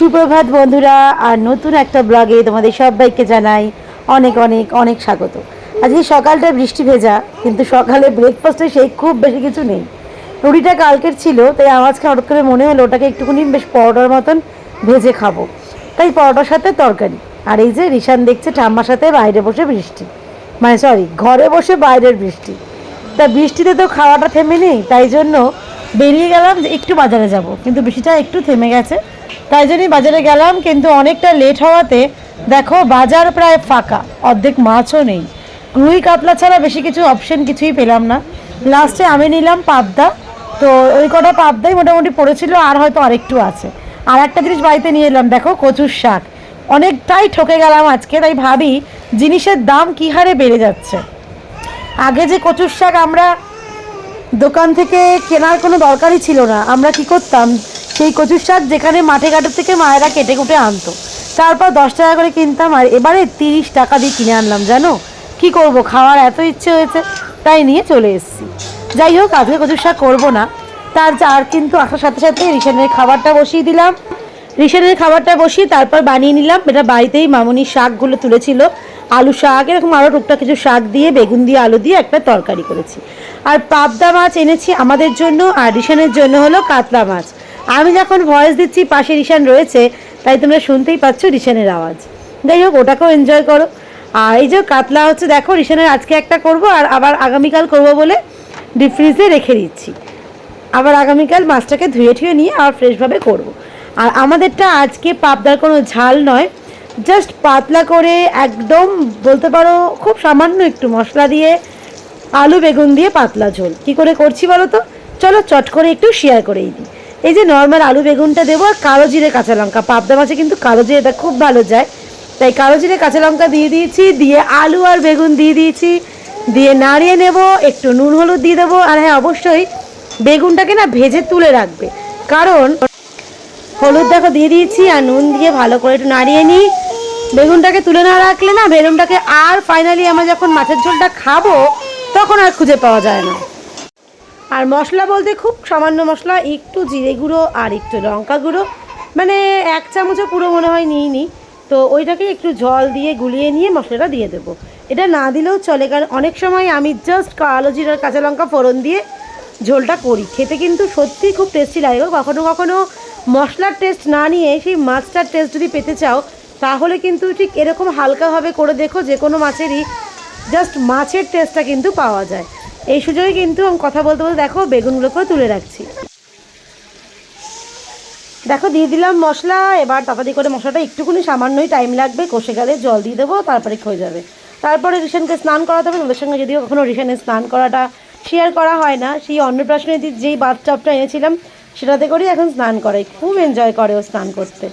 সুপ্রভাত বন্ধুরা, আর নতুন একটা ব্লগে তোমাদের সবাইকে জানাই অনেক অনেক অনেক স্বাগত। আজকে সকালটা বৃষ্টি ভেজা, কিন্তু সকালে ব্রেকফাস্টে সেই খুব বেশি কিছু নেই। রুটিটা কালকের ছিল, তাই আমার আজকে হঠাৎ করে মনে হলো ওটাকে একটুখানি বেশ পরোটার মতন ভেজে খাব। তাই পরোটার সাথে তরকারি, আর এই যে রিশান দেখছে ঠাম্মার সাথে বাইরে বসে বৃষ্টি। মানে সরি ঘরে বসে বাইরের বৃষ্টি। তা বৃষ্টিতে তো খাওয়াটা থেমে নেই, তাই জন্য বেরিয়ে গেলাম যে একটু বাজারে যাব, কিন্তু বৃষ্টিটা একটু থেমে গেছে। তাই জন্যই বাজারে গেলাম, কিন্তু অনেকটা লেট হওয়াতে দেখো বাজার প্রায় ফাঁকা, অর্ধেক মাছও নেই। রুই কাতলা ছাড়া বেশি কিছু অপশন কিছুই পেলাম না। লাস্টে আমি নিলাম পাবদা, তো ওই কটা পাবদাই মোটামুটি পড়েছিল, আর হয়তো আরেকটু আছে। আর একটা জিনিস বাড়িতে নিয়ে এলাম, দেখো কচুর শাক। অনেকটাই ঠকে গেলাম আজকে, তাই ভাবি জিনিসের দাম কী হারে বেড়ে যাচ্ছে? আগে যে কচুর শাক আমরা দোকান থেকে কেনার কোনো দরকারই ছিল না। আমরা কি করতাম? সেই কচুর শাক যেখানে মাঠে ঘাটের থেকে মায়েরা কেটে কুটে আনতো। তারপর দশ টাকা করে কিনতাম আর এবারে তিরিশ টাকা দিয়ে কিনে আনলাম, জানো? কি করব? খাওয়ার এত ইচ্ছে হয়েছে, তাই নিয়ে চলে এসেছি। যাই হোক, আজকে কচুর শাক করব না। তার আর কিন্তু আসার সাথে সাথে রিসেনের খাবারটা বসিয়ে দিলাম। রিসেনের খাবারটা বসিয়ে তারপর বানিয়ে নিলাম। এটা বাড়িতেই মামুনির শাকগুলো তুলেছিল। আলু শাক, এরকম আরও টুকটাক কিছু শাক দিয়ে, বেগুন দিয়ে, আলু দিয়ে একটা তরকারি করেছি। আর পাবদা মাছ এনেছি আমাদের জন্য আর রিশানের জন্য হলো কাতলা মাছ। আমি যখন ভয়েস দিচ্ছি পাশে রিশান রয়েছে, তাই তোমরা শুনতেই পাচ্ছ রিশানের আওয়াজ। যাই হোক, ওটাকেও এনজয় করো। আর এই যে কাতলা হচ্ছে, দেখো রিশানের আজকে একটা করব আর আবার আগামীকাল করব বলে ডিপ ফ্রিজে রেখে দিচ্ছি। আবার আগামীকাল মাছটাকে ধুয়ে ঠুয়ে নিয়ে আবার ফ্রেশভাবে করব। আর আমাদেরটা আজকে পাবদার কোনো ঝাল নয় জাস্ট পাতলা করে একদম বলতে পারো খুব সামান্য একটু মশলা দিয়ে আলু, বেগুন দিয়ে পাতলা ঝোল। কি করে করছি বলো তো চলো চট করে একটু শেয়ার করেই দিই। এই যে নর্মাল আলু, বেগুনটা দেবো আর কালো জিরে, কাঁচা লঙ্কা। পাবদা মাছে কিন্তু কালো জিরেটা খুব ভালো যায়। তাই কালো জিরে, কাঁচা লঙ্কা দিয়ে দিয়েছি, দিয়ে আলু আর বেগুন দিয়ে দিয়েছি। দিয়ে নাড়িয়ে নেব, একটু নুন, হলুদ দিয়ে দেবো। আর হ্যাঁ অবশ্যই বেগুনটাকে না ভেজে তুলে রাখবে। কারণ হলুদ দেখো দিয়ে দিয়েছি আর নুন দিয়ে ভালো করে একটু নাড়িয়ে নিই। বেগুনটাকে তুলে না রাখলে না বেগুনটাকে আর ফাইনালি আমরা যখন মাছের ঝোলটা খাব তখন আর খুঁজে পাওয়া যায় না। আর মশলা বলতে খুব সামান্য মশলা, একটু জিরে গুঁড়ো আর একটু লঙ্কা গুঁড়ো। মানে এক চামচও পুরো মনে হয় নিই নি তো ওইটাকে একটু জল দিয়ে গুলিয়ে নিয়ে মশলাটা দিয়ে দেবো। এটা না দিলেও চলে, কারণ অনেক সময় আমি জাস্ট কালো জিরার কাঁচা লঙ্কা ফোড়ন দিয়ে ঝোলটা করি। খেতে কিন্তু সত্যিই খুব টেস্টি লাগে। কখনো কখনো মশলার টেস্ট না নিয়ে সেই মাছটার টেস্ট যদি পেতে চাও, তাহলে কিন্তু ঠিক এরকম হালকাভাবে করে দেখো যে কোনো মাছেরই জাস্ট মাছের টেস্টটা কিন্তু পাওয়া যায়। এই সুযোগে কিন্তু আমি কথা বলতে বলতে দেখো বেগুনগুলোকেও তুলে রাখছি। দেখো দিয়ে দিলাম মশলা, এবার তাড়াতাড়ি করে মশলাটা একটুখানি সামান্যই টাইম লাগবে, কষে গেলে জল দিয়ে দেবো, তারপরে হয়ে যাবে। তারপরে রিসেনকে স্নান করাতে হবে ওদের সঙ্গে যদিও কখনো রিসেনের স্নান করাটা শেয়ার করা হয় না, সেই অন্নপ্রাশনের দিন যেই বাথটাবটা এনেছিলাম, সেটাতে করেই এখন স্নান করে খুব এনজয় করে ও স্নান করতে।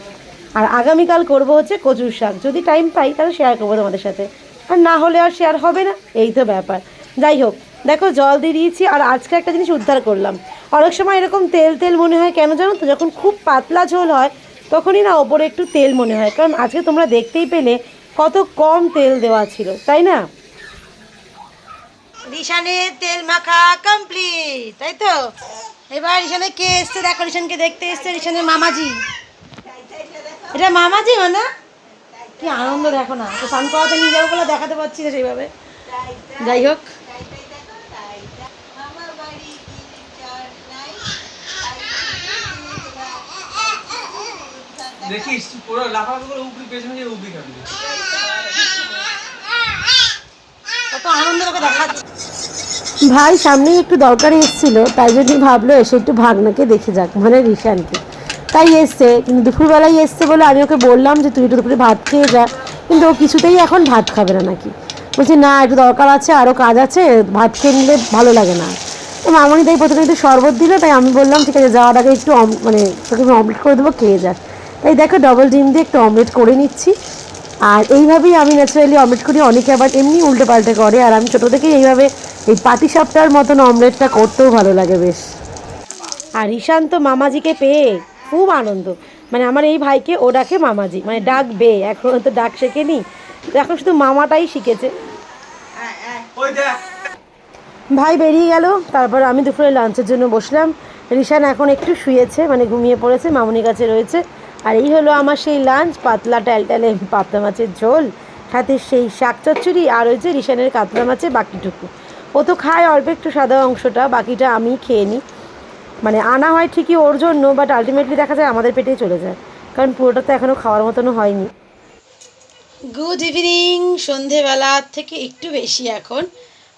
আর আগামীকাল করব হচ্ছে কচুর শাক, যদি টাইম পাই তাহলে শেয়ার করব তোমাদের সাথে। আর না হলে আর শেয়ার হবে না। এই তো ব্যাপার। যাই হোক, দেখো জল দিয়ে দিয়েছি আর আজকে একটা জিনিস উদ্ধার করলাম। অনেক সময় এরকম তেল তেল মনে হয়, কেন জানো তো, যখন খুব পাতলা ঝোল হয়, তখনই না ওপরে একটু তেল মনে হয়। কারণ আজকে তোমরা দেখতেই পেলে কত কম তেল দেওয়া ছিল, তাই না? রিশানের তেল মাখা কমপ্লিট তাই তো? এবার রিশানে কে এসছে? দেখো দেখতে এসছে রিশানের মামাজি। এটা মামাজি মানে? কি আনন্দ দেখো না। তো স্নান করাতে নিয়ে যাব বলে দেখাতে পারছি না সেইভাবে। যাই হোক। দেখিস পুরো লাফালাফি করে উপরি পেছনে গিয়ে উপরি খাবি কত আনন্দ তোকে দেখাচ্ছে। ভাই সামনেই একটু দরকারি এসেছিল তাই জন্য ভাবলো এসে একটু ভাগনাকে দেখে যাক মানে রিশানকে। তাই এসছে, কিন্তু দুপুরবেলায় এসছে বলে আমি ওকে বললাম যে তুই একটু দুপুরে ভাত খেয়ে যা, কিন্তু ও কিছুতেই এখন ভাত খাবে না নাকি। বলছি, না, একটু দরকার আছে আরও কাজ আছে, ভাত খেয়ে নিলে ভালো লাগে না। তো মামনি তাই প্রথমে একটু শরবত দিল, তাই আমি বললাম, ঠিক আছে, যাওয়ার আগে একটু মানে তোকে আমি অমলেট করে দেবো, খেয়ে যাক তাই দেখো ডবল ডিম দিয়ে একটু অমলেট করে নিচ্ছি। আর এইভাবেই আমি ন্যাচারালি অমলেট করি, অনেকে আবার এমনি উল্টে পাল্টে করে, আর আমি ছোটো থেকেই এইভাবে এই পাটি সাপটার মতন অমলেটটা করতেও ভালো লাগে বেশ। আর ঈশান তো মামাজিকে পেয়ে খুব আনন্দ। মানে আমার এই ভাইকে ও ডাকে মামাজি। মানে ডাক বে এখন তো ডাক শেখেনি। তো এখন শুধু মামাটাই শিখেছে। ভাই বেরিয়ে গেল তারপর আমি দুপুরে লাঞ্চের জন্য বসলাম। রিশান এখন একটু শুয়েছে মানে ঘুমিয়ে পড়েছে মামুনির কাছে রয়েছে। আর এই হলো আমার সেই লাঞ্চ পাতলা ট্যালট্যালে পাতলা মাছের ঝোল সাথে সেই শাক চচ্চড়ি আর ওই যে রিশানের কাতলা মাছের বাকিটুকু। ও তো খায় অল্প একটু সাদা অংশটা বাকিটা আমি খেয়ে নিই। মানে আনা হয় ঠিকই ওর জন্য বাট আলটিমেটলি দেখা যায় আমাদের পেটেই চলে যায়। কারণ পুরোটা তো এখনও খাওয়ার মতনও হয়নি। গুড ইভিনিং সন্ধেবেলা থেকে একটু বেশি এখন।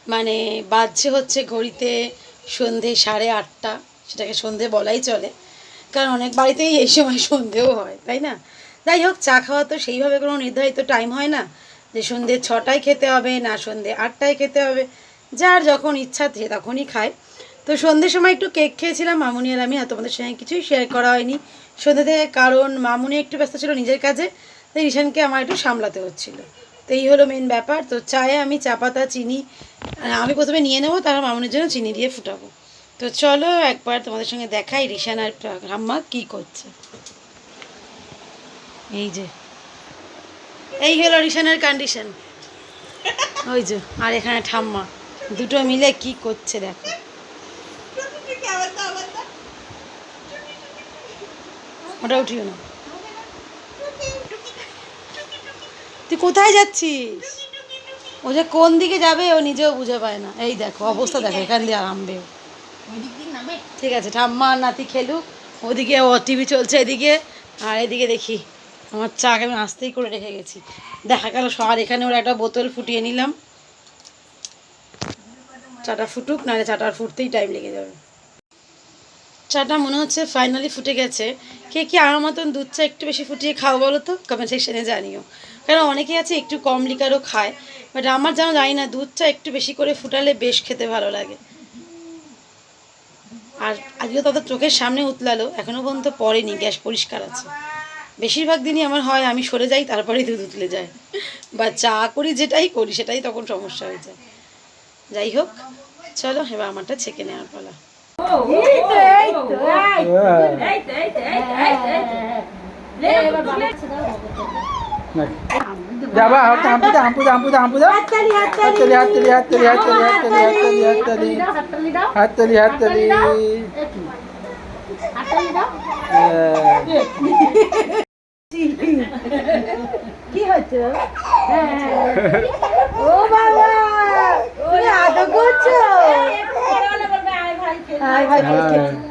মানে বাজছে হচ্ছে ঘড়িতে সন্ধে সাড়ে আটটা, সেটাকে সন্ধে বলাই চলে। কারণ অনেক বাড়িতেই এই সময় সন্ধেও হয়, তাই না? যাই হোক, চা খাওয়া তো সেইভাবে কোনো নির্ধারিত টাইম হয় না। যে সন্ধে ছটায় খেতে হবে, না সন্ধে আটটায় খেতে হবে। যার যখন ইচ্ছা সে তখনই খায়। তো সন্ধ্যের সময় একটু কেক খেয়েছিলাম, মামুনি আর আমি, আর তোমাদের সঙ্গে কিছুই শেয়ার করা হয়নি। সন্ধ্যে থেকে কারণ মামুনি একটু ব্যস্ত ছিল নিজের কাজে, তাই রিশানকে আমার একটু সামলাতে হচ্ছিল। তো এই হলো মেন ব্যাপার। তো চায়ে আমি চা পাতা, চিনি আমি প্রথমে নিয়ে নেব, তারপর মামুনির জন্য চিনি দিয়ে ফুটাবো। তো চলো একবার তোমাদের সঙ্গে দেখাই রিশান আর ঠাম্মা কী করছে। এই যে। এই হলো রিশানের কন্ডিশন ওই যে, আর এখানে ঠাম্মা। দুটো মিলে কি করছে দেখো। ওটা উঠিও না। তুই কোথায় যাচ্ছিস? ও যে কোন দিকে যাবে, ও নিজেও বুঝে পায় না। এই দেখো, অবস্থা দেখো, এখান দিয়ে ও। ঠিক আছে, ঠাম্মা নাতি খেলুক। ওদিকে ও টিভি চলছে এদিকে। আর এদিকে দেখি, আমার চাকে আমি আসতেই করে রেখে গেছি। দেখা গেল সবার, এখানে ওর একটা বোতল ফুটিয়ে নিলাম। চাটা ফুটুক, নাহলে চাটার ফুটতেই টাইম লেগে যাবে। চাটা মনে হচ্ছে ফাইনালি ফুটে গেছে। কে কি আমার মতন দুধ চা একটু বেশি ফুটিয়ে খাও বলো তো? কমেন্ট সেকশনে জানিও। কারণ অনেকেই আছে একটু কম লিকারও খায় বাট আমার যেন জানি না দুধ চা একটু বেশি করে ফুটালে বেশ খেতে ভালো লাগে। আর আজকে তত চোখের সামনে উতলালো এখনও পর্যন্ত পড়েনি, গ্যাস পরিষ্কার আছে। বেশিরভাগ দিনই আমার হয়, আমি সরে যাই, তারপরেই দুধ উতলে যায়। বা চা করি, যেটাই করি, সেটাই তখন সমস্যা হয়ে যায়। যাই হোক, চলো, এবার আমারটা ছেঁকে নেওয়ার পালা। যাবা হাত হাম্পু দা হাম্পু দা হাম্পু দা হাম্পু দা হাততালি হাততালি হাততালি হাততালি হাততালি হাততালি হাততালি। হাততালি কি হচ্ছে? ও বাবা তুমি আদর করছ।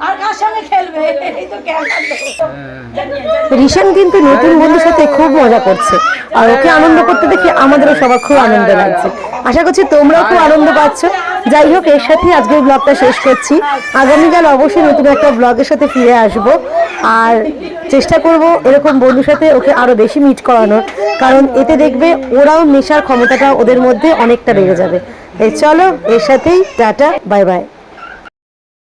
আর কার সঙ্গে খেলবে? এই তো রিশান কিন্তু নতুন বন্ধুর সাথে খুব মজা করছে। আর ওকে আনন্দ করতে দেখে আমাদেরও সবার খুব আনন্দ লাগছে। আশা করছি তোমরাও খুব আনন্দ পাচ্ছ। যাই হোক এর সাথেই আজকের ব্লগটা শেষ করছি। আগামীকাল অবশ্যই নতুন একটা ব্লগের সাথে ফিরে আসব। আর চেষ্টা করব এরকম বন্ধুর সাথে ওকে আরও বেশি মিট করানোর। কারণ এতে দেখবে ওরাও নেশার ক্ষমতাটা ওদের মধ্যে অনেকটা বেড়ে যাবে। এই চলো এর সাথেই টাটা বাই বাই।